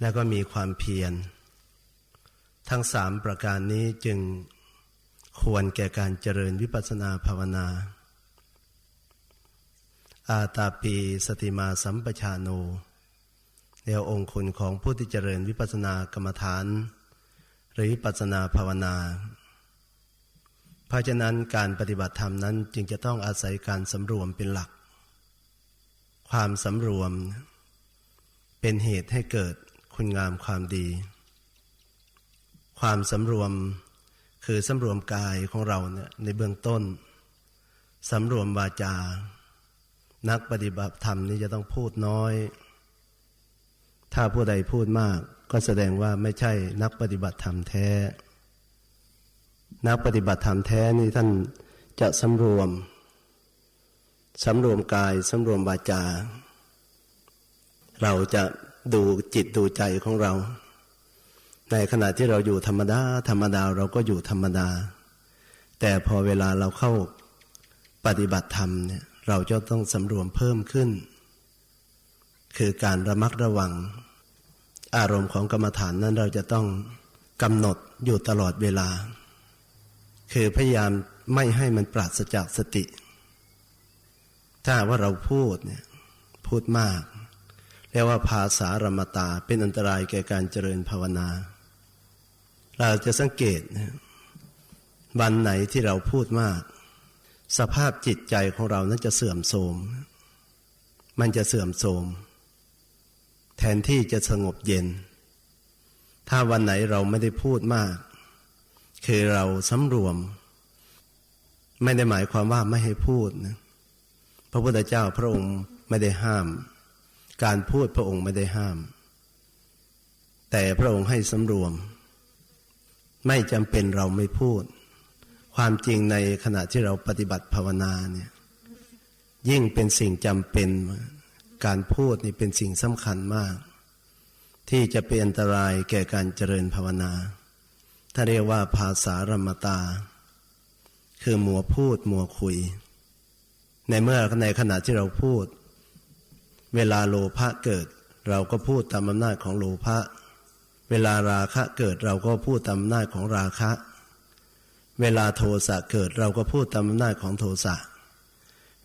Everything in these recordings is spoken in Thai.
แล้วก็มีความเพียร ทั้งสามประการนี้จึงควรแก่การเจริญวิปัสสนาภาวนา อาตาปีสติมาสัมปชาโนแนวองค์คุณของผู้ที่เจริญวิปัสสนากรรมฐาน หรือวิปัสสนาภาวนา เพราะฉะนั้นการปฏิบัติธรรมนั้นจึงจะต้องอาศัยการสำรวมเป็นหลัก ความสำรวมเป็นเหตุให้เกิด คุณงามความดี ความสำรวมคือสำรวมกายของเราเนี่ยในเบื้องต้นสำรวมวาจา นักปฏิบัติธรรมนี่จะต้องพูดน้อย ถ้าผู้ใดพูดมากก็แสดงว่าไม่ใช่นักปฏิบัติธรรมแท้ นักปฏิบัติธรรมแท้นี่ท่านจะสำรวมสำรวมกายสำรวมวาจา เราจะ ดูจิตดูใจของเรา ในขณะที่เราอยู่ธรรมดา ธรรมดาเราก็อยู่ธรรมดา แต่พอเวลาเราเข้าปฏิบัติธรรมเนี่ยเราจะต้องสำรวมเพิ่มขึ้น คือการระมัดระวัง อารมณ์ของกรรมฐานนั้นเราจะต้องกำหนดอยู่ตลอดเวลา คือพยายามไม่ให้มันปราศจากสติ ถ้าว่าเราพูดเนี่ยพูดมาก เรียกว่าภาษารมตาเป็นอันตรายแก่การเจริญภาวนา เราจะสังเกต วันไหนที่เราพูดมาก สภาพจิตใจของเรานั้นจะเสื่อมโทรมมันจะเสื่อมโทรมแทนที่จะสงบเย็น ถ้าวันไหนเราไม่ได้พูดมาก คือเราสำรวม ไม่ได้หมายความว่าไม่ให้พูดนะพระพุทธเจ้าพระองค์ไม่ได้ห้าม การพูดพระองค์ไม่ได้ห้าม แต่พระองค์ให้สำรวม ไม่จำเป็นเราไม่พูด ความจริงในขณะที่เราปฏิบัติภาวนาเนี่ย ยิ่งเป็นสิ่งจำเป็น การพูดนี่เป็นสิ่งสำคัญมาก ที่จะเป็นอันตรายแก่การเจริญภาวนา ถ้าเรียกว่าภาษารมตา คือมัวพูดมัวคุย ในเมื่อในขณะที่เราพูด เวลาโลภะเกิด เราก็พูดตามอำนาจของโลภะ เวลาราคะเกิดเราก็พูดตามอำนาจของราคะ เวลาโทสะเกิดเราก็พูดตามอำนาจของโทสะ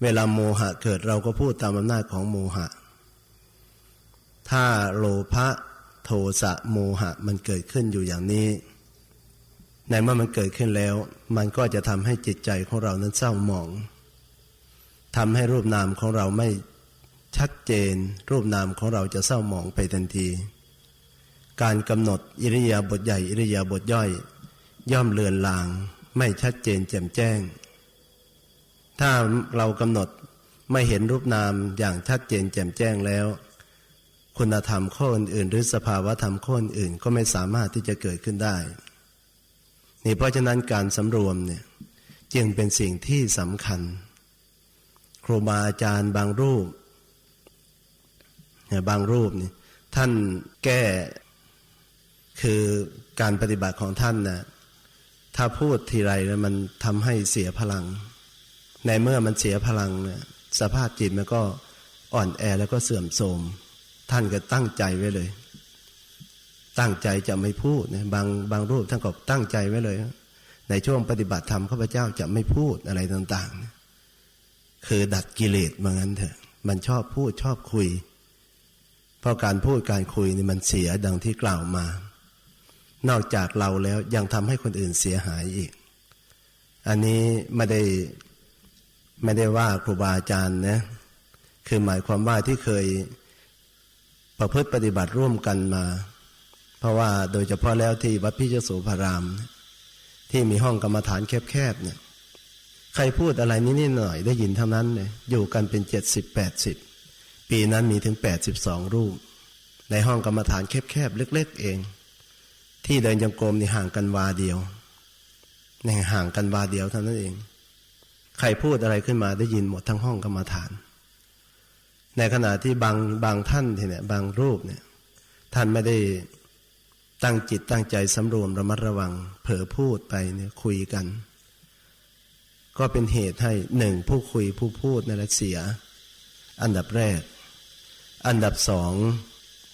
เวลาโมหะเกิดเราก็พูดตามอำนาจของโมหะ ถ้าโลภะโทสะโมหะมันเกิดขึ้นอยู่อย่างนี้ ในเมื่อมันเกิดขึ้นแล้ว มันก็จะทำให้จิตใจของเรานั้นเศร้าหมองทำให้รูปนามของเราไม่ ชัดเจนรูปนามของเราจะเศร้าหมองไปทันที การกำหนดอิริยาบถใหญ่อิริยาบถย่อย ย่อมเลือนลาง ไม่ชัดเจนแจ่มแจ้ง ถ้าเรากำหนดไม่เห็นรูปนามอย่างชัดเจนแจ่มแจ้งแล้ว คุณธรรมข้ออื่นๆหรือสภาวะธรรมข้ออื่นก็ไม่สามารถที่จะเกิดขึ้นได้ นี่เพราะฉะนั้นการสำรวมเนี่ยจึงเป็นสิ่งที่สำคัญ ครูบาอาจารย์บางรูป เนี่ยบางรูปนี่ท่านแก้คือการปฏิบัติของท่านนะถ้าพูดทีไรแล้วมันทำให้เสียพลัง ในเมื่อมันเสียพลังเนี่ยสภาพจิตมันก็อ่อนแอแล้วก็เสื่อมโทรมท่านก็ตั้งใจไว้เลย ตั้งใจจะไม่พูดเนี่ยบางบางรูปท่านก็ตั้งใจไว้เลย ในช่วงปฏิบัติธรรมข้าพเจ้าจะไม่พูดอะไรต่างๆคือดัดกิเลสว่างั้นเถอะ มันชอบพูดชอบคุย เพราะการพูดการคุยนี่มันเสียดังที่กล่าวมา นอกจากเราแล้วยังทำให้คนอื่นเสียหายอีก อันนี้ไม่ได้ไม่ได้ว่าครูบาอาจารย์นะคือหมายความว่าที่เคยประพฤติปฏิบัติร่วมกันมา เพราะว่าโดยเฉพาะแล้วที่วัดพิจโสภาราม ที่มีห้องกรรมฐานแคบๆเนี่ย ใครพูดอะไรนิดๆหน่อยได้ยินเท่านั้นเลยอยู่กันเป็นเจ็ดสิบแปดสิบ ปีนั้นมีถึงแปดสิบสองรูป ในห้องกรรมฐานแคบๆ เล็กๆ เอง ที่เดินจงกรมนี่ห่างกันวาเดียวในห่างกันวาเดียวเท่านั้นเอง ใครพูดอะไรขึ้นมาได้ยินหมดทั้งห้องกรรมฐาน ในขณะที่บางบางท่านเนี่ยบางรูปเนี่ยท่านไม่ได้ตั้งจิตตั้งใจสำรวมระมัดระวัง เผลอพูดไปเนี่ยคุยกัน ก็เป็นเหตุให้หนึ่งผู้คุยผู้พูดนั่นแหละเสีย อันดับแรก อันดับสอง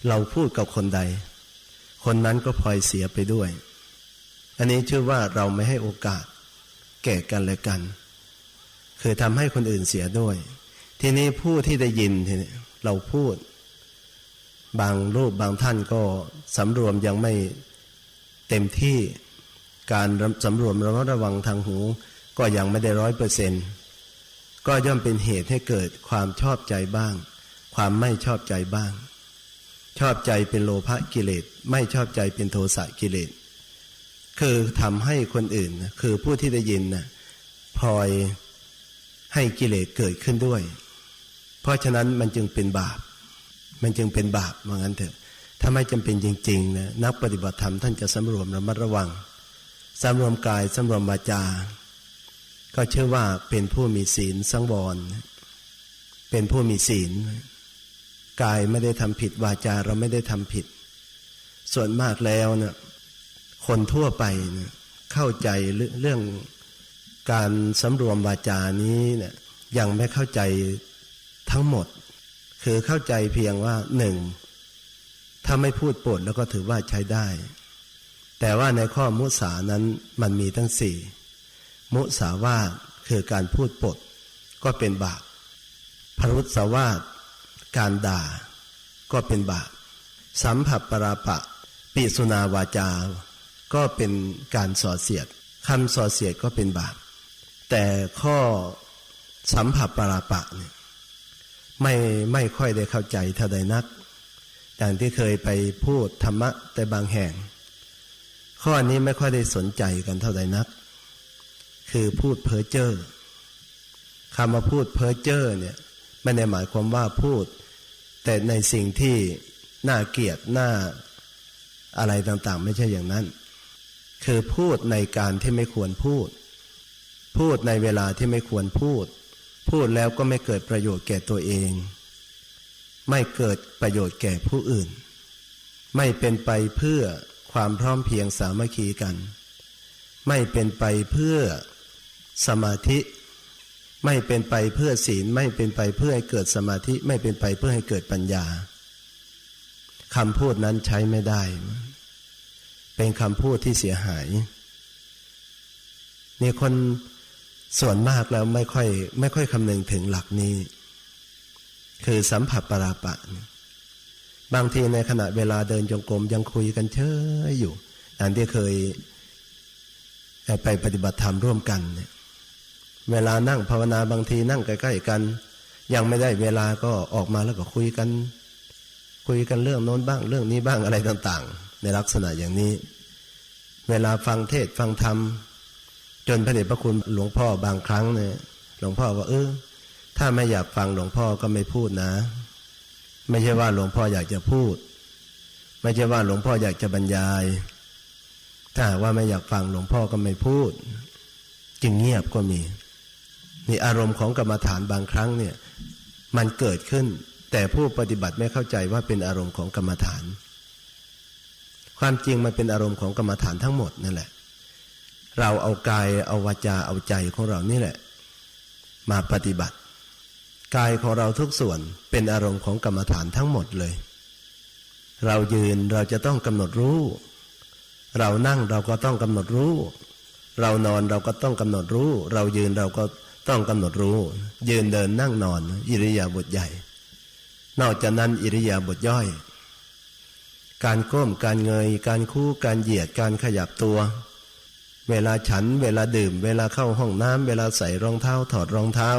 เราพูดกับคนใด คนนั้นก็พลอยเสียไปด้วย อันนี้ชื่อว่าเราไม่ให้โอกาส แก่กันและกัน คือทำให้คนอื่นเสียด้วย ทีนี้ผู้ที่ได้ยินทีนี้เราพูด บางรูปบางท่านก็สำรวมยังไม่เต็มที่การสำรวมระมัดระวังทางหู ก็ยังไม่ได้ร้อยเปอร์เซนต์ก็ย่อมเป็นเหตุให้เกิดความชอบใจบ้าง ความไม่ชอบใจบ้าง ชอบใจเป็นโลภะกิเลส ไม่ชอบใจเป็นโทสะกิเลส คือทำให้คนอื่นคือผู้ที่ได้ยินนะพลอยให้กิเลสเกิดขึ้นด้วย เพราะฉะนั้นมันจึงเป็นบาป มันจึงเป็นบาปว่างั้นเถอะ ถ้าไม่จำเป็นจริงๆนะนักปฏิบัติธรรมท่านจะสำรวมระมัดระวังสำรวมกายสำรวมวาจา ก็เชื่อว่าเป็นผู้มีศีลสังวร เป็นผู้มีศีล กายไม่ได้ทำผิด วาจาเราไม่ได้ทำผิด ส่วนมากแล้วเนะี่ยคนทั่วไปเนะเข้าใจเรื่องการสำรวมวาจานี้เนะี่ยยังไม่เข้าใจทั้งหมด คือเข้าใจเพียงว่าหนึ่งถ้าไม่พูดปดแล้วก็ถือว่าใช้ได้ แต่ว่าในข้อมุสานั้นมันมีทั้งสี่มุสาวาทคือการพูดปดก็เป็นบาปพรุษสาวาท การด่า ก็เป็นบาปสัมผัสปราปะ ปิสุนาวาจา ก็เป็นการส่อเสียดคำส่อเสียดก็เป็นบาปแต่ข้อสัมผัสปราปะเนี่ยไม่ไม่ค่อยได้เข้าใจเท่าใดนักอย่างที่เคยไปพูดธรรมะแต่บางแห่ง ข้อนี้ไม่ค่อยได้สนใจกันเท่าใดนัก คือพูดเพ้อเจ้อคำว่าพูดเพ้อเจ้อเนี่ยไม่ได้หมายความว่าพูด แต่ในสิ่งที่น่าเกลียดน่าอะไรต่างๆ ไม่ใช่อย่างนั้น คือพูดในการที่ไม่ควรพูด พูดในเวลาที่ไม่ควรพูด พูดแล้วก็ไม่เกิดประโยชน์แก่ตัวเอง ไม่เกิดประโยชน์แก่ผู้อื่น ไม่เป็นไปเพื่อความพร้อมเพียงสามัคคีกัน ไม่เป็นไปเพื่อสมาธิ ไม่เป็นไปเพื่อศีลไม่เป็นไปเพื่อให้เกิดสมาธิไม่เป็นไปเพื่อให้เกิดปัญญาคำพูดนั้นใช้ไม่ได้ เป็นคำพูดที่เสียหายเนี่ยคนส่วนมากแล้วไม่ค่อย ไม่ค่อยคำนึงถึงหลักนี้ คือสัมผัสปราปะ บางทีในขณะเวลาเดินจงกรมยังคุยกันเชยอยู่อันที่เคยไปปฏิบัติธรรมร่วมกันเนี่ย เวลานั่งภาวนาบางทีนั่งใกล้ๆกัน ยังไม่ได้เวลาก็ออกมาแล้วก็คุยกัน คุยกันเรื่องโน้นบ้างเรื่องนี้บ้างอะไรต่างๆ ในลักษณะอย่างนี้ เวลาฟังเทศฟังธรรม จนพระเดชพระคุณหลวงพ่อบางครั้งเนี่ยหลวงพ่อว่าเออถ้าไม่อยากฟังหลวงพ่อก็ไม่พูดนะ ไม่ใช่ว่าหลวงพ่ออยากจะพูด ไม่ใช่ว่าหลวงพ่ออยากจะบรรยาย ถ้าว่าไม่อยากฟังหลวงพ่อก็ไม่พูด จึงเงียบก็มี นี่อารมณ์ของกรรมฐานบางครั้งเนี่ยมันเกิดขึ้น แต่ผู้ปฏิบัติไม่เข้าใจว่าเป็นอารมณ์ของกรรมฐาน ความจริงมันเป็นอารมณ์ของกรรมฐานทั้งหมดนั่นแหละ เราเอากายเอาวาจาเอาใจของเรานี่แหละ มาปฏิบัติ กายของเราทุกส่วนเป็นอารมณ์ของกรรมฐานทั้งหมดเลย เรายืนเราจะต้องกำหนดรู้ เรานั่งเราก็ต้องกำหนดรู้ เรานอนเราก็ต้องกำหนดรู้ เรายืนเราก็ ต้องกำหนดรู้ ยืนเดินนั่งนอน อิริยาบถใหญ่ นอกจากนั้นอิริยาบถย่อย การก้มการเงย การคู่การเหยียดการขยับตัว เวลาฉัน เวลาดื่ม เวลาเข้าห้องน้ำเวลาใส่รองเท้าถอดรองเท้า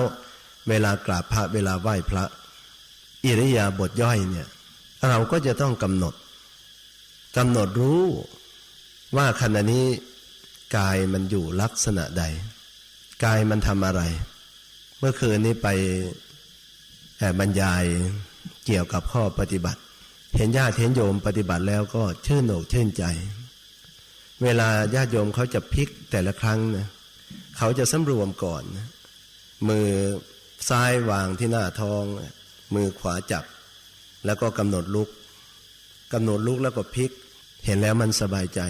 เวลากราบพระเวลาไหว้พระ อิริยาบถย่อยเนี่ย เราก็จะต้องกำหนดกำหนดรู้ว่าขณะนี้กายมันอยู่ลักษณะใด กายมันทำอะไร เมื่อคืนนี้ไปแอบบรรยายเกี่ยวกับข้อปฏิบัติ เห็นญาติเห็นโยมปฏิบัติแล้วก็ชื่นอกชื่นใจ เวลาญาติโยมเขาจะพลิกแต่ละครั้งนะเขาจะสำรวมก่อนนะมือซ้ายวางที่หน้าท้อง มือขวาจับ แล้วก็กำหนดลุกกำหนดลุกแล้วก็พลิก เห็นแล้วมันสบายใจ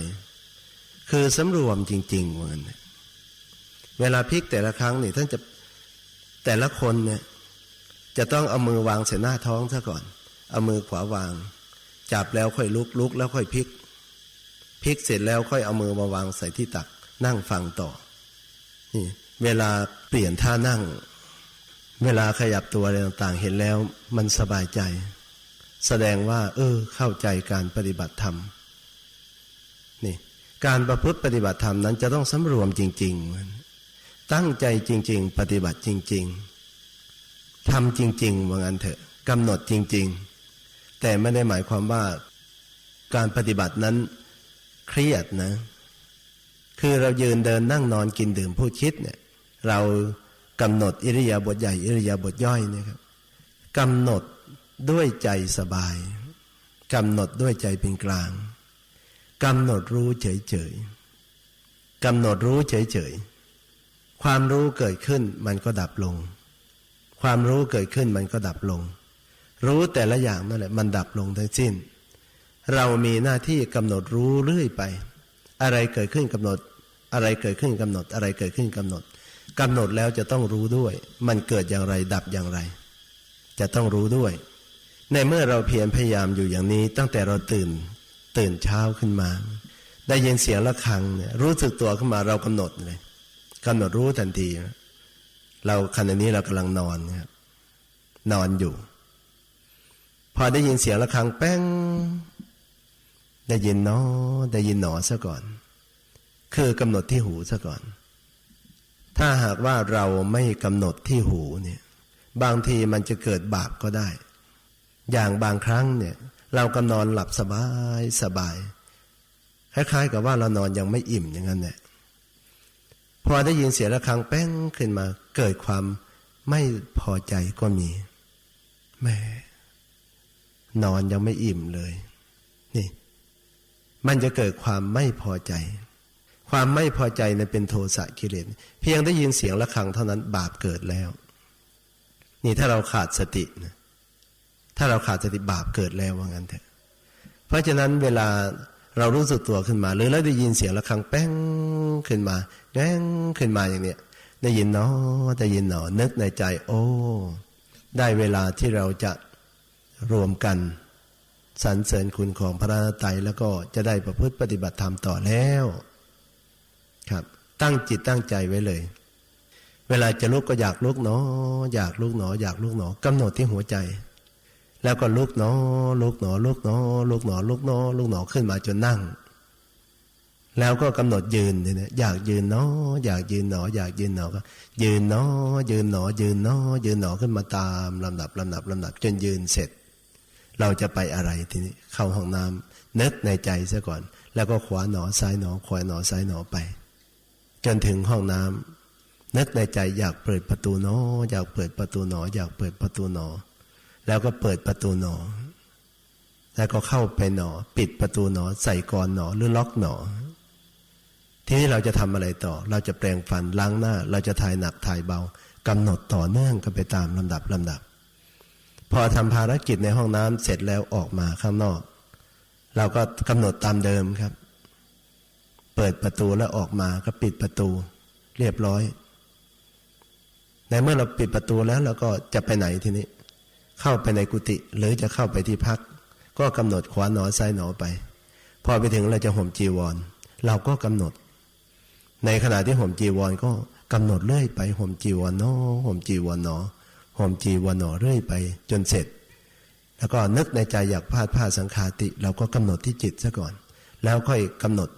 คือสำรวมจริงๆเหมือน เวลาพลิกแต่ละครั้งนี่ท่านจะแต่ละคนเนี่ยจะต้องเอามือวางใส่หน้าท้องซะก่อน เอามือขวาวาง จับแล้วค่อยลุกลุกแล้วค่อยพลิกพลิกเสร็จแล้วค่อยเอามือมาวางใส่ที่ตัก นั่งฟังต่อ นี่ เวลาเปลี่ยนท่านั่ง เวลาขยับตัวอะไรต่างๆ เห็นแล้วมันสบายใจ แสดงว่า เออ เข้าใจการปฏิบัติธรรม นี่ การประพฤติปฏิบัติธรรมนั้นจะต้องสำรวมจริง ๆ ตั้งใจจริง ๆ ปฏิบัติจริง ๆทำจริงๆว่างั้นเถอะกำหนดจริง ๆ แต่ไม่ได้หมายความว่าการปฏิบัตินั้นเครียดนะ คือเรายืนเดินนั่งนอนกินดื่มพูดคิดเนี่ยเรากำหนดอิริยาบถใหญ่อิริยาบถย่อยเนี่ยครับกำหนดด้วยใจสบายกำหนดด้วยใจเป็นกลางกำหนดรู้เฉยๆกำหนดรู้เฉยๆ ความรู้เกิดขึ้นมันก็ดับลง ความรู้เกิดขึ้นมันก็ดับลง รู้แต่ละอย่างนั่นแหละมันดับลงทั้งสิ้น เรามีหน้าที่กำหนดรู้เรื่อยไป อะไรเกิดขึ้นกำหนด อะไรเกิดขึ้นกำหนด อะไรเกิดขึ้นกำหนดกำหนดแล้วจะต้องรู้ด้วย มันเกิดอย่างไรดับอย่างไร จะต้องรู้ด้วย ในเมื่อเราเพียรพยายามอยู่อย่างนี้ ตั้งแต่เราตื่น ตื่นเช้าขึ้นมา ได้ยินเสียงะระฆังเนี่ยรู้สึกตัวขึ้นมาเรากำหนดเลย กำหนดรู้ทันที เราขณะนี้เรากำลังนอนครับนอนอยู่ พอได้ยินเสียงะระฆังแป้ง ได้ยินนอได้ยินหนอซะก่อน คือกำหนดที่หูซะก่อน ถ้าหากว่าเราไม่กำหนดที่หูเนี่ย บางทีมันจะเกิดบาปก็ได้ อย่างบางครั้งเนี่ย เรากำนอนหลับสบายสบายคล้ายๆกับว่าเรานอนยังไม่อิ่มอย่างนั้นแหละ พอได้ยินเสียงระฆังแป้งขึ้นมา เกิดความไม่พอใจก็มีแม่นอนยังไม่อิ่มเลย นี่ มันจะเกิดความไม่พอใจ ความไม่พอใจนั้นเป็นโทสะกิเลสเพียงได้ยินเสียงระฆังเท่านั้นบาปเกิดแล้ว นี่ถ้าเราขาดสตินะถ้าเราขาดสติบาปเกิดแล้วว่างั้นเถอะ เพราะฉะนั้นเวลา เรารู้สึกตัวขึ้นมา หรือเราได้ยินเสียงะระฆังแป้งขึ้นมาแป้งขึ้นมาอย่างเนี้ยได้ยินเนาะได้ยินเนาะนึกในใจ โอ้ ได้เวลาที่เราจะรวมกันสรรเสริญคุณของพระนาไตรแล้วก็จะได้ประพฤติปฏิบัติธรรมต่อแล้ว ครับ ตั้งจิตตั้งใจไว้เลย เวลาจะลุกก็อยากลุกเนาะอยากลุกเนาะอยากลุกเนาะกำหนดที่หัวใจ แล้วก็ลุกเนาะลุกเนาะลุกเนาะลุกเนาะลุกเนาะลุกเนาะขึ้นมาจนนั่ง แล้วก็กำหนดยืนเนี่ยอยากยืนเนาะอยากยืนเนาะอยากยืนเนาะก็ ยืนเนาะยืนเนาะยืนเนาะยืนเนาะขึ้นมาตามลำดับลำดับลำดับจนยืนเสร็จ เราจะไปอะไรทีนี้เข้าห้องน้ำนึกในใจซะก่อน แล้วก็ขวาหนอซ้ายหนอขวาหนอซ้ายหนอไป จนถึงห้องน้ำนึกในใจอยากเปิดประตูหนอ อยากเปิดประตูหนอ อยากเปิดประตูหนอ แล้วก็เปิดประตูหนอ แล้วก็เข้าไปหนอ ปิดประตูหนอ ใส่กรอนหนอหรือล็อกหนอ ทีนี้เราจะทำอะไรต่อ เราจะแปลงฟันล้างหน้า เราจะถ่ายหนักถ่ายเบากำหนดต่อเนื่องกันไปตามลำดับลำดับ พอทำภารกิจในห้องน้ำเสร็จแล้วออกมาข้างนอก เราก็กำหนดตามเดิมครับ เปิดประตูแล้วออกมาก็ปิดประตู เรียบร้อยในเมื่อเราปิดประตูแล้วเราก็จะไปไหนทีนี้ เข้าไปในกุฏิหรือจะเข้าไปที่พัก ก็กำหนดขวาหนอซ้ายหนอไป พอไปถึงเราจะห่มจีวร เราก็กำหนด ในขณะที่ห่มจีวรก็กำหนดเรื่อยไปห่มจีวรนอห่มจีวรนอห่มจีวรนอเรื่อยไป จนเสร็จ แล้วก็นึกในใจอยากพาดผ้าสังขาติ เราก็กำหนดที่จิตซะก่อน แล้วค่อยกำหนด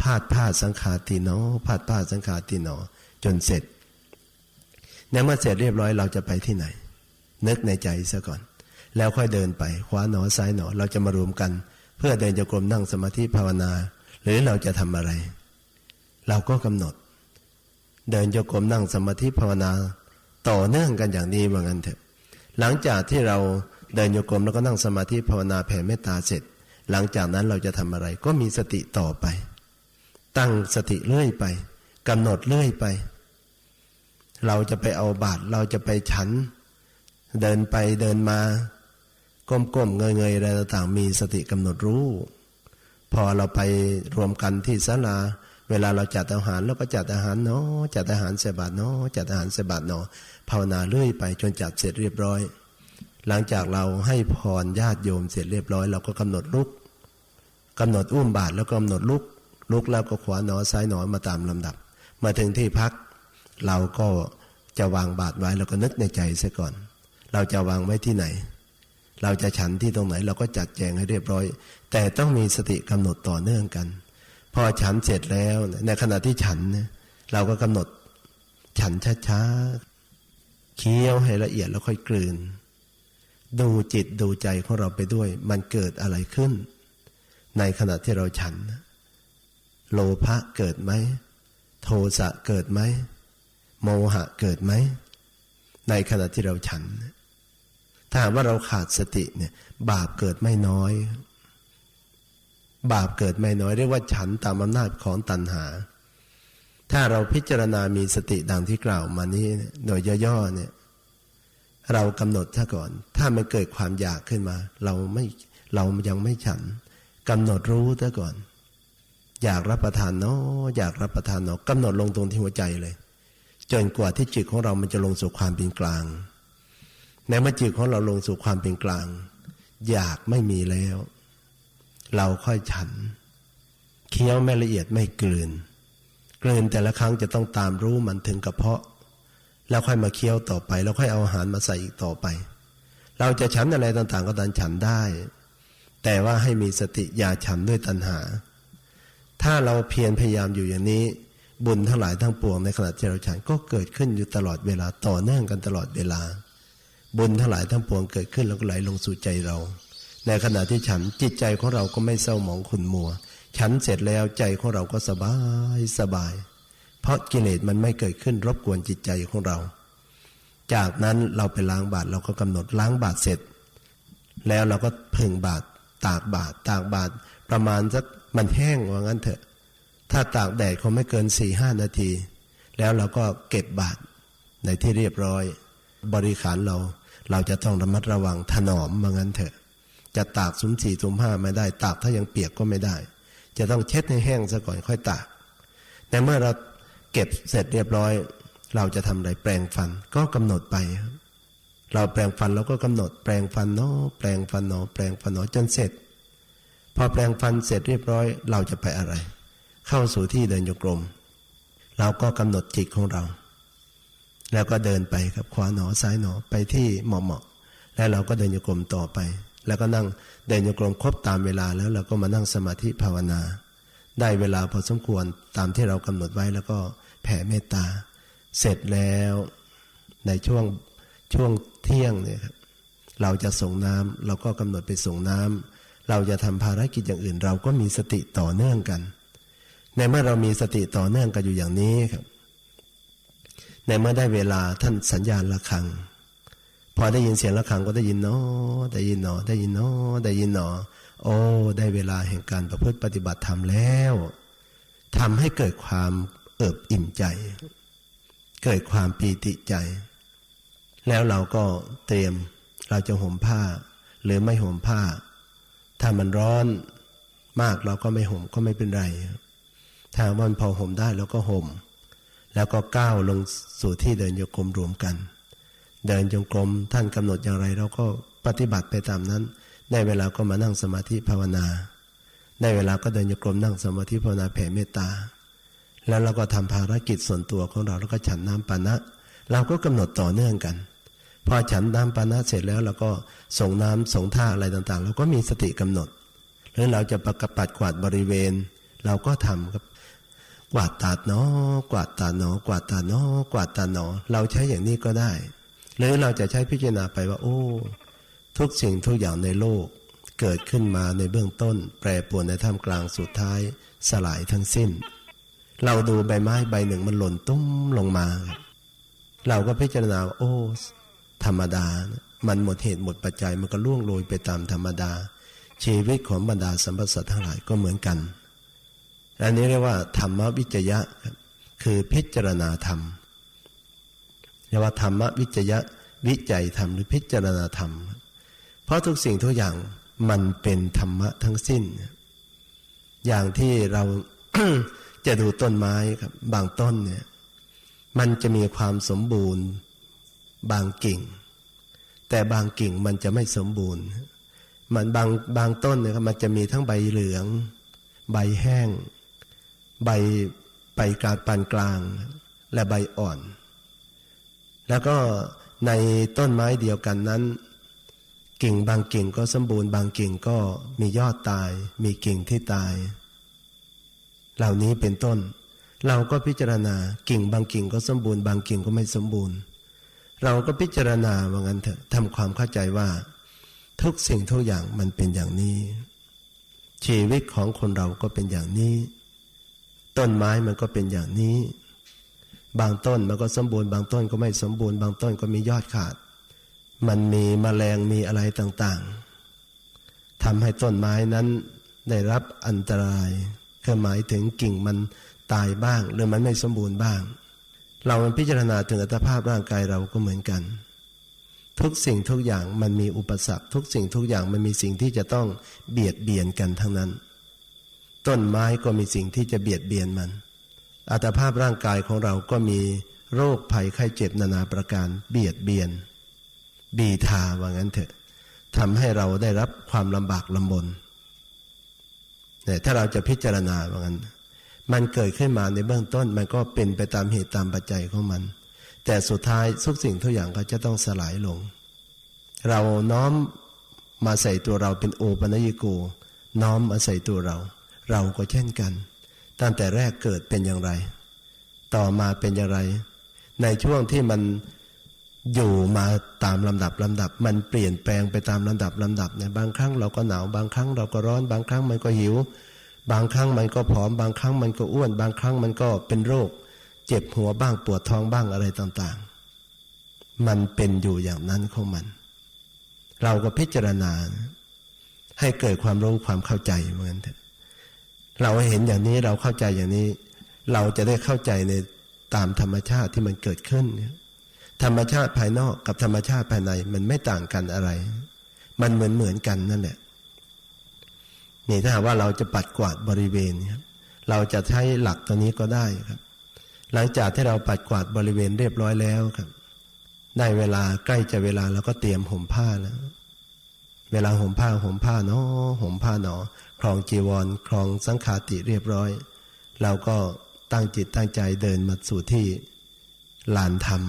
พาดผ้าสังขาตินอพาดผ้าสังขาตินอจนเสร็จในเมื่อเสร็จเรียบร้อยเราจะไปที่ไหน นึกในใจซะก่อน แล้วค่อยเดินไปขวาหนอซ้ายหนอเราจะมารวมกัน เพื่อเดินจงกรมนั่งสมาธิภาวนา หรือเราจะทำอะไร เราก็กำหนด เดินจงกรมนั่งสมาธิภาวนา ต่อเนื่องกันอย่างนี้ว่างั้นเถอะ หลังจากที่เราเดินโยกรมแล้วก็นั่งสมาธิภาวนาแผ่เมตตาเสร็จ หลังจากนั้นเราจะทำอะไร ก็มีสติต่อไป ตั้งสติเรื่อยไปกำหนดเรื่อยไป เราจะไปเอาบาตรเราจะไปฉัน เดินไปเดินมา ก้มๆเงยๆอะไรต่างๆมีสติกำหนดรู้ พอเราไปรวมกันที่ศาลาเวลาเราจัดอาหารเราก็จัดอาหารเนาะจัดอาหารเสบาทเนาะจัดอาหารเสบาทเนาะภาวนาเรื่อยไปจนจัดเสร็จเรียบร้อย หลังจากเราให้พรญาติโยมเสร็จเรียบร้อย เราก็กำหนดลุกกำหนดอุ้มบาทแล้วก็กำหนดลุก ลุกแล้วก็ขวาหนอซ้ายหนอมาตามลำดับ มาถึงที่พัก เราก็จะวางบาทไว้แล้วก็นึกในใจเสียก่อน เราจะวางไว้ที่ไหน เราจะฉันที่ตรงไหน เราก็จัดแจงให้เรียบร้อย แต่ต้องมีสติกำหนดต่อเนื่องกัน พอฉันเสร็จแล้ว ในขณะที่ฉันเนี่ยเราก็กำหนด ฉันช้าๆเคี้ยวให้ละเอียดแล้วค่อยกลืน ดูจิตดูใจของเราไปด้วย มันเกิดอะไรขึ้น ในขณะที่เราฉัน โลภะเกิดไหมโทสะเกิดไหมโมหะเกิดไหมในขณะที่เราฉัน ถ้าหากว่าเราขาดสติเนี่ย บาปเกิดไม่น้อย บาปเกิดไม่น้อยเรียกว่าฉันตามอำนาจของตัณหา ถ้าเราพิจารณามีสติดังที่กล่าวมานี้โดยย่อๆเนี่ย เรากำหนดซะก่อน ถ้ามันเกิดความอยากขึ้นมา เราไม่เรายังไม่ฉันกำหนดรู้ซะก่อน อยากรับประทานเนาะอยากรับประทานเนาะกำหนดลงตรงที่หัวใจเลย จนกว่าที่จิตของเรามันจะลงสู่ความเป็นกลาง ในเมื่อจิตของเราลงสู่ความเป็นกลาง อยากไม่มีแล้ว เราค่อยฉัน เคี้ยวไม่ละเอียดไม่กลืนกลืนแต่ละครั้งจะต้องตามรู้มันถึงกระเพาะ แล้วค่อยมาเคี้ยวต่อไป แล้วค่อยเอาอาหารมาใส่อีกต่อไป เราจะฉันอะไรต่างๆ ก็ตามฉันได้ แต่ว่าให้มีสติอย่าฉันด้วยตัณหา ถ้าเราเพียรพยายามอยู่อย่างนี้ บุญทั้งหลายทั้งปวงในขณะที่เราฉันก็เกิดขึ้นอยู่ตลอดเวลาต่อเนื่องกันตลอดเวลา บุญทั้งหลายทั้งปวงเกิดขึ้นแล้วก็ไหลลงสู่ใจเรา ในขณะที่ฉันจิตใจของเราก็ไม่เศร้าหมองขุ่นมัว ฉันเสร็จแล้วใจของเราก็สบายสบาย เพราะกิเลสมันไม่เกิดขึ้นรบกวนจิตใจของเรา จากนั้นเราไปล้างบาตรเราก็กำหนดล้างบาตรเสร็จ แล้วเราก็พึ่งบาตรตากบาตรตากบาตรประมาณสักมันแห้งว่างั้นเถอะ ถ้าตากแดดคงไม่เกินสี่ห้านาที แล้วเราก็เก็บบาตรในที่เรียบร้อย บริขารเรา เราจะต้องระมัดระวังถนอมว่างั้นเถอะ จะตากซุ้มสี่ซุ้มห้าไม่ได้ ตากถ้ายังเปียกก็ไม่ได้ จะต้องเช็ดให้แห้งซะก่อนค่อยตาก แต่เมื่อเราเก็บเสร็จเรียบร้อย เราจะทำอะไรแปรงฟันก็กำหนดไปครับเราแปรงฟันเราก็กำหนดแปรงฟันเนาะแปรงฟันเนาะแปรงฟันเนาะจนเสร็จ พอแปรงฟันเสร็จเรียบร้อย เราจะไปอะไร เข้าสู่ที่เดินโยกลมเราก็กำหนดจิตของเรา แล้วก็เดินไปครับขวาหนอซ้ายหนอไปที่เหมาะเหมาะๆแล้วเราก็เดินโยกลมต่อไป แล้วก็นั่งเดินโยกลมครบตามเวลาแล้วเราก็มานั่งสมาธิภาวนา ได้เวลาพอสมควรตามที่เรากำหนดไว้แล้วก็แผ่เมตตา เสร็จแล้วในช่วงช่วงเที่ยงเนี่ยครับเราจะส่งน้ำเราก็กำหนดไปส่งน้ำเราจะทำภารกิจอย่างอื่น เราก็มีสติต่อเนื่องกัน ในเมื่อเรามีสติต่อเนื่องกันอยู่อย่างนี้ครับ ในเมื่อได้เวลาท่านสัญญาณระฆัง พอได้ยินเสียงระฆังก็ได้ยินเนาะได้ยินเนาะได้ยินเนาะได้ยินเนาะโอ้ ได้เวลาแห่งการประพฤติปฏิบัติธรรมแล้วทำให้เกิดความเอิบอิ่มใจ เกิดความปีติใจ แล้วเราก็เตรียมเราจะห่มผ้า หรือไม่ห่มผ้า ถ้ามันร้อนมากเราก็ไม่ห่มก็ไม่เป็นไร ถ้ามันพอห่มได้เราก็ห่ม แล้วก็ก้าวลงสู่ที่เดินโยกรมรวมกัน เดินจงกรมท่านกำหนดอย่างไรเราก็ปฏิบัติไปตามนั้น ได้เวลาก็มานั่งสมาธิภาวนา ได้เวลาก็เดินโยกรมนั่งสมาธิภาวนาแผ่เมตตา แล้วเราก็ทำภารกิจส่วนตัวของเราแล้วก็ฉันน้ำปานะ เราก็กำหนดต่อเนื่องกัน พอฉันน้ำปานะเสร็จแล้วเราก็ส่งน้ำส่งท่าอะไรต่างๆ เราก็มีสติกำหนดหรือเราจะประกปัดกวาดบริเวณ เราก็ทำครับ กวาดตาหนอกวาดตาหนอกวาดตาหนอกวาดตาหนอ เราใช้อย่างนี้ก็ได้ หรือเราจะใช้พิจารณาไปว่า โอ้ ทุกสิ่งทุกอย่างในโลก เกิดขึ้นมาในเบื้องต้น แปรปรวนในท่ามกลางสุดท้าย สลายทั้งสิ้น เราดูใบไม้ใบหนึ่งมันหล่นตุ้มลงมา เราก็พิจารณาว่าโอ้ ธรรมดานะมันหมดเหตุหมดปัจจัยมันก็ล่วงโรยไปตามธรรมดา ชีวิตของบรรดาสัมปสัตว์ทั้งหลายก็เหมือนกัน อันนี้เรียกว่า ธรรมวิจยะคือพิจารณาธรรมเรียกว่าธรรมวิจยะวิจัยธรรมหรือพิจารณาธรรม เพราะทุกสิ่งทุกอย่างมันเป็นธรรมะทั้งสิ้น อย่างที่เราจะดูต้นไม้ครับ บางต้นเนี่ย มันจะมีความสมบูรณ์ บางกิ่ง แต่บางกิ่งมันจะไม่สมบูรณ์ มันบางบางต้นเนี่ยมันจะมีทั้งใบเหลือง ใบแห้ง ใบใบกลางปานกลาง และใบอ่อน แล้วก็ในต้นไม้เดียวกันนั้น กิ่งบางกิ่งก็สมบูรณ์บางกิ่งก็มียอดตาย มีกิ่งที่ตาย เหล่านี้เป็นต้น เราก็พิจารณากิ่งบางกิ่งก็สมบูรณ์บางกิ่งก็ไม่สมบูรณ์ เราก็พิจารณาว่างั้นเถอะทำความเข้าใจว่า ทุกสิ่งทุกอย่างมันเป็นอย่างนี้ ชีวิตของคนเราก็เป็นอย่างนี้ ต้นไม้มันก็เป็นอย่างนี้ บางต้นมันก็สมบูรณ์บางต้นก็ไม่สมบูรณ์บางต้นก็มียอดขาด มันมีแมลงมีอะไรต่างๆทำให้ต้นไม้นั้นได้รับอันตรายคือหมายถึงกิ่งมันตายบ้าง หรือมันไม่สมบูรณ์บ้าง เรามันพิจารณาถึงอัตภาพร่างกายเราก็เหมือนกัน ทุกสิ่งทุกอย่างมันมีอุปสรรค ทุกสิ่งทุกอย่างมันมีสิ่งที่จะต้องเบียดเบียนกันทั้งนั้น ต้นไม้ก็มีสิ่งที่จะเบียดเบียนมัน อัตภาพร่างกายของเราก็มีโรคภัยไข้เจ็บนานาประการเบียดเบียน บีทาว่างั้นเถอะทำให้เราได้รับความลำบากลำบนแต่ถ้าเราจะพิจารณาว่างั้น มันเกิดขึ้นมาในเบื้องต้นมันก็เป็นไปตามเหตุตามปัจจัยของมัน แต่สุดท้ายทุกสิ่งทุกอย่างก็จะต้องสลายลง เราน้อมมาใส่ตัวเราเป็นโอปัญญิโก น้อมมาใส่ตัวเรา เราก็เช่นกัน ตั้งแต่แรกเกิดเป็นอย่างไร ต่อมาเป็นอย่างไร ในช่วงที่มันอยู่มาตามลำดับลำดับ มันเปลี่ยนแปลงไปตามลำดับลำดับเนี่ยบางครั้งเราก็หนาวบางครั้งเราก็ร้อนบางครั้งมันก็หิว บางครั้งมันก็ผอม บางครั้งมันก็อ้วน บางครั้งมันก็เป็นโรค เจ็บหัวบ้างปวดท้องบ้างอะไรต่างๆ มันเป็นอยู่อย่างนั้นของมัน เราก็พิจารณา ให้เกิดความรู้ความเข้าใจเหมือนกันเเราเห็นอย่างนี้เราเข้าใจอย่างนี้ เราจะได้เข้าใจในตามธรรมชาติที่มันเกิดขึ้นธรรมชาติภายนอกกับธรรมชาติภายในมันไม่ต่างกันอะไร มันเหมือนเหมือนกันนั่นแหละนี่ถ้าหากว่าเราจะปัดกวาดบริเวณครับเราจะใช้หลักตัวนี้ก็ได้ครับ หลังจากที่เราปัดกวาดบริเวณเรียบร้อยแล้วครับ ได้เวลาใกล้จะเวลาเราก็เตรียมห่มผ้าแล้ว เวลาห่มผ้าห่มผ้าเนาะห่มผ้าเนาะ ครองจีวรครองสังขาติเรียบร้อย เราก็ตั้งจิตตั้งใจเดินมาสู่ที่ลานธรรม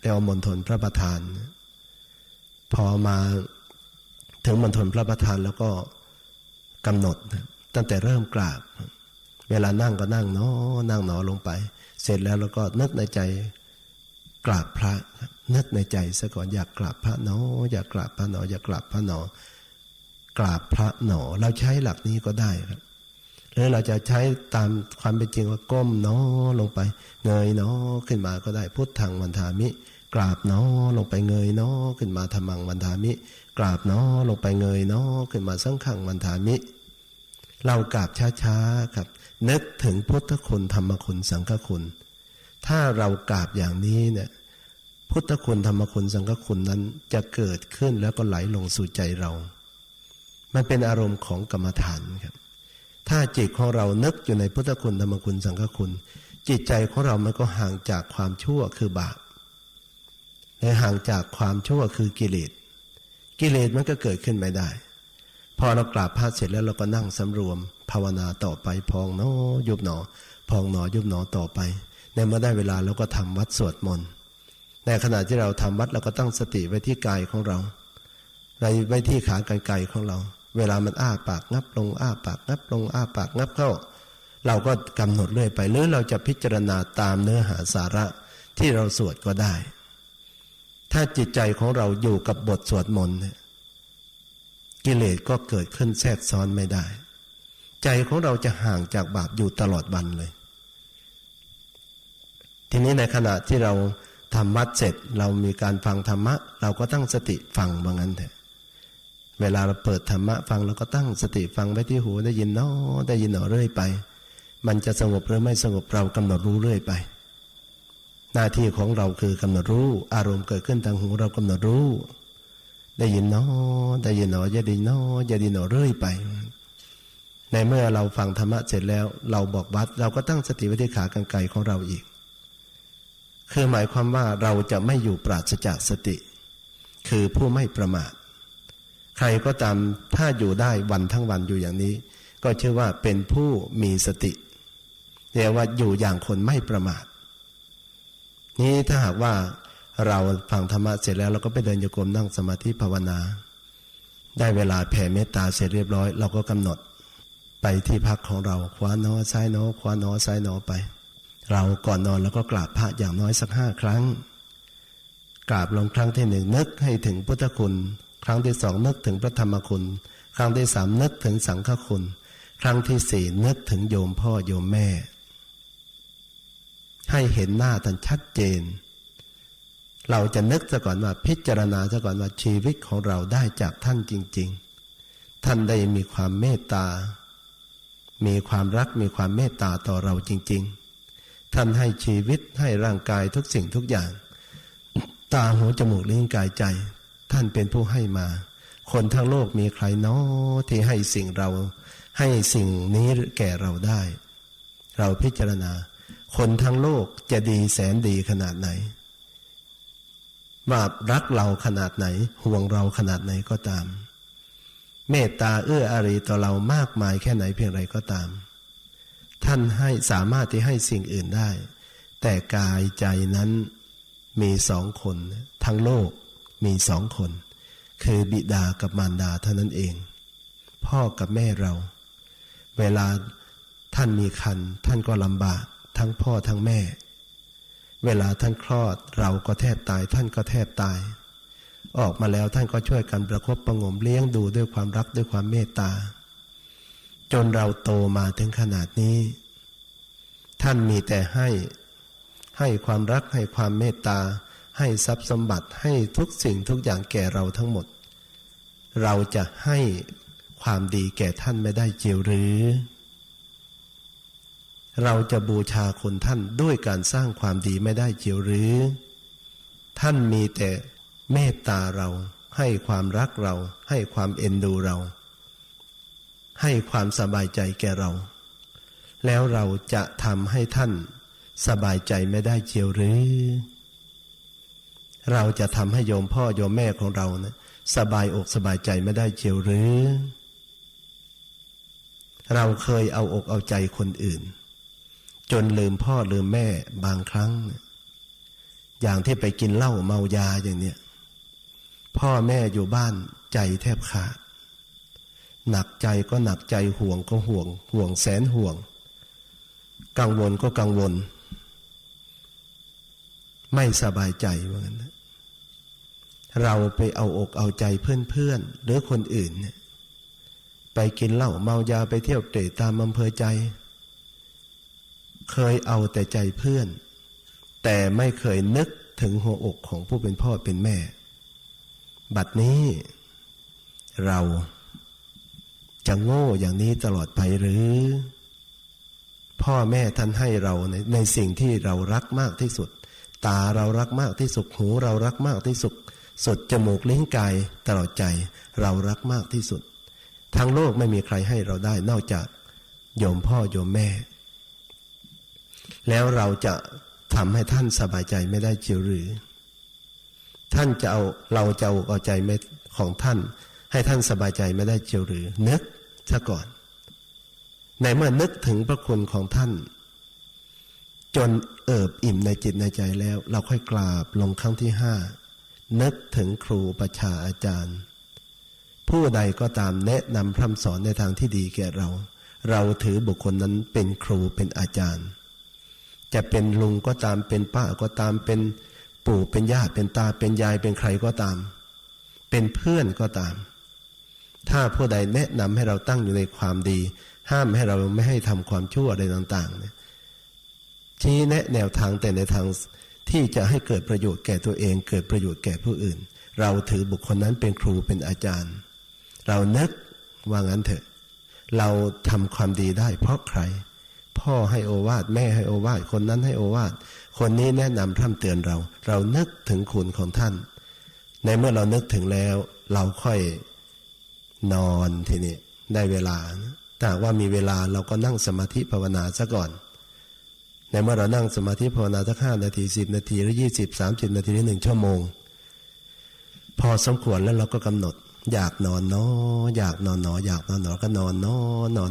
เรียกว่ามณฑลพระประธาน พอมาถึงมณฑลพระประธานแล้วก็กำหนด ตั้งแต่เริ่มกราบ เวลานั่งก็นั่งเนาะนั่งหนอลงไป เสร็จแล้วเราก็นึกในใจกราบพระนึกในใจซะก่อนอยากกราบพระเนาะอยากกราบพระเนาะอยากกราบพระเนาะ กราบพระหนอ เราใช้หลักนี้ก็ได้ครับหรือเราจะใช้ตามความเป็นจริงว่าก้มเนาะลงไป เงยเนาะขึ้นมาก็ได้พุทธังวันทามิ กราบเนาะลงไปเงยเนาะขึ้นมาธรรมังวันทามิ กราบเนาะลงไปเงยเนาะขึ้นมาสังขังวันทามิ เรากราบช้าๆครับ นึกถึงพุทธคุณธรรมคุณสังฆคุณ ถ้าเรากราบอย่างนี้เนี่ยพุทธคุณธรรมคุณสังฆคุณนั้นจะเกิดขึ้นแล้วก็ไหลลงสู่ใจเรา มันเป็นอารมณ์ของกรรมฐานครับ ถ้าจิตของเรานึกอยู่ในพุทธคุณธรรมคุณสังฆคุณ จิตใจของเรามันก็ห่างจากความชั่วคือบาปและห่างจากความชั่วคือกิเลสกิเลสมันก็เกิดขึ้นไม่ได้ พอเรากราบพระเสร็จแล้วเราก็นั่งสำรวม ภาวนาต่อไปพองเนอยุบหนอ พองหนอยุบหนอต่อไปในเมื่อได้เวลาเราก็ทำวัดสวดมนต์ในขณะที่เราทำวัดเราก็ตั้งสติไว้ที่กายของเราไว้ที่ขากรรไกรของเรา เวลามันอ้าปากงับลงอ้าปากงับลงอ้าปากงับเข้า เราก็กำหนดเรื่อยไปหรือเราจะพิจารณาตามเนื้อหาสาระที่เราสวดก็ได้ ถ้าจิตใจของเราอยู่กับบทสวดมนต์กิเลสก็เกิดขึ้นแทรกซ้อนไม่ได้ ใจของเราจะห่างจากบาปอยู่ตลอดวันเลย ทีนี้ในขณะที่เราทำวัดเสร็จเรามีการฟังธรรมะ เราก็ตั้งสติฟังว่างั้นเถอะ เวลาเราเปิดธรรมะฟังเราก็ตั้งสติฟังไว้ที่หูได้ยินเนาะได้ยินเนาะเรื่อยไป มันจะสงบหรือไม่สงบเรากำหนดรู้เรื่อยไป หน้าที่ของเราคือกำหนดรู้ อารมณ์เกิดขึ้นทางหูเรากำหนดรู้ ได้ยินเนาะได้ยินเนาะอย่าดีเนาะอย่าดีเนาะเรื่อยไป ในเมื่อเราฟังธรรมะเสร็จแล้ว เราบอกวัดเราก็ตั้งสติไว้ที่ขากรรไกรของเราอีก คือหมายความว่าเราจะไม่อยู่ปราศจากสติ คือผู้ไม่ประมาท ใครก็ตามถ้าอยู่ได้วันทั้งวันอยู่อย่างนี้ ก็ชื่อว่าเป็นผู้มีสติเรียกว่าอยู่อย่างคนไม่ประมาท นี้ถ้าหากว่าเราฟังธรรมะเสร็จแล้วเราก็ไปเดินโยกมนั่งสมาธิภาวนา ได้เวลาแผ่เมตตาเสร็จเรียบร้อย เราก็กำหนดไปที่พักของเราขวาโนซ้ายโนขวาโนซ้ายโนไป เราก่อนนอนแล้วก็กราบพระอย่างน้อยสักห้าครั้ง กราบลงครั้งที่หนึ่งนึกให้ถึงพุทธคุณ ครั้งที่สองนึกถึงพระธรรมคุณ ครั้งที่สามนึกถึงสังฆคุณ ครั้งที่สี่นึกถึงโยมพ่อโยมแม่ ให้เห็นหน้าท่านชัดเจน เราจะนึกซะก่อนว่าพิจารณาซะก่อนว่าชีวิตของเราได้จากท่านจริง ๆ ท่านได้มีความเมตตา มีความรักมีความเมตตาต่อเราจริง ๆ ท่านให้ชีวิตให้ร่างกายทุกสิ่งทุกอย่าง ตาหูจมูกลิ้นกายใจ ท่านเป็นผู้ให้มา คนทั้งโลกมีใครน้อที่ให้สิ่งเรา ให้สิ่งนี้แก่เราได้ เราพิจารณา คนทั้งโลกจะดีแสนดีขนาดไหนว่ารักเราขนาดไหน ห่วงเราขนาดไหนก็ตาม เมตตาเอื้ออารีต่อเรามากมายแค่ไหนเพียงไรก็ตาม ท่านให้สามารถที่ให้สิ่งอื่นได้ แต่กายใจนั้นมีสองคนทั้งโลก มีสองคน คือบิดากับมารดาเท่านั้นเอง พ่อกับแม่เรา เวลาท่านมีคันท่านก็ลำบาก ทั้งพ่อทั้งแม่ เวลาท่านคลอดเราก็แทบตายท่านก็แทบตาย ออกมาแล้วท่านก็ช่วยกันประคบประงมเลี้ยงดูด้วยความรักด้วยความเมตตา จนเราโตมาถึงขนาดนี้ ท่านมีแต่ให้ ให้ความรักให้ความเมตตา ให้ทรัพย์สมบัติให้ทุกสิ่งทุกอย่างแก่เราทั้งหมด เราจะให้ความดีแก่ท่านไม่ได้เจียวหรือ เราจะบูชาคุณท่านด้วยการสร้างความดีไม่ได้เจียวหรือ ท่านมีแต่เมตตาเราให้ความรักเรา ให้ความเอ็นดูเรา ให้ความสบายใจแก่เรา แล้วเราจะทำให้ท่านสบายใจไม่ได้เจียวหรือ เราจะทำให้โยมพ่อโยมแม่ของเรานะสบายอกสบายใจไม่ได้เจียวหรือ เราเคยเอาอกเอาใจคนอื่น จนลืมพ่อลืมแม่บางครั้ง อย่างที่ไปกินเหล้าเมายาอย่างเนี้ยพ่อแม่อยู่บ้านใจแทบขาดหนักใจก็หนักใจห่วงก็ห่วง ห่วงแสนห่วง กังวลก็กังวล ไม่สบายใจว่างั้นนเราไปเอาอกเอาใจเพื่อนๆหรือคนอื่นเนี่ยไปกินเหล้าเมายาไปเที่ยวเตะตามอำเภอใจ เคยเอาแต่ใจเพื่อน แต่ไม่เคยนึกถึงหัวอกของผู้เป็นพ่อเป็นแม่ บัดนี้ เราจะโง่อย่างนี้ตลอดไปหรือ พ่อแม่ท่านให้เราในในสิ่งที่เรารักมากที่สุด ตาเรารักมากที่สุดหูเรารักมากที่สุดสุดจมูกลิ้นกายตลอดใจเรารักมากที่สุดทั้งโลกไม่มีใครให้เราได้นอกจากโยมพ่อโยมแม่ แล้วเราจะทำให้ท่านสบายใจไม่ได้เจียวหรือ ท่านจะเอาเราจะเอาเอาใจไม่ของท่าน ให้ท่านสบายใจไม่ได้เจียวหรือ นึกซะก่อน ในเมื่อนึกถึงพระคุณของท่าน จน เอิบอิ่มในจิตในใจแล้ว เราค่อยกราบลงครั้งที่ห้านึกถึงครูประชาอาจารย์ ผู้ใดก็ตามแนะนำพร่ำสอนในทางที่ดีแก่เรา เราถือบุคคลนั้นเป็นครูเป็นอาจารย์ จะเป็นลุงก็ตามเป็นป้าก็ตามเป็นปู่เป็นญาเป็นตาเป็นยายเป็นใครก็ตาม เป็นเพื่อนก็ตาม ถ้าผู้ใดแนะนำให้เราตั้งอยู่ในความดี ห้ามให้เราไม่ให้ทำความชั่วอะไรต่าง ๆ เนี่ย ชี้แนะแนวทางแต่ในทางที่จะให้เกิดประโยชน์แก่ตัวเอง เกิดประโยชน์แก่ผู้อื่น เราถือบุคคลนั้นเป็นครูเป็นอาจารย์ เรานึกว่างั้นเถอะ เราทำความดีได้ เพราะใคร พ่อให้โอวาทแม่ให้โอวาทคนนั้นให้โอวาทคนนี้แนะนำพร่ำเตือนเรา เรานึกถึงคุณของท่าน ในเมื่อเรานึกถึงแล้ว เราค่อยนอนทีนี้ได้เวลาถ้าว่ามีเวลาเราก็นั่งสมาธิภาวนาซะก่อน ในเมื่อเรานั่งสมาธิภาวนาสักห้านาทีสิบนาทีหรือยี่สิบสามสิบนาทีหรือหนึ่งชั่วโมง พอสมควรแล้วเราก็กำหนด อยากนอนเนออยากนอนเนออยากนอนเนอก็นอนเนอนอน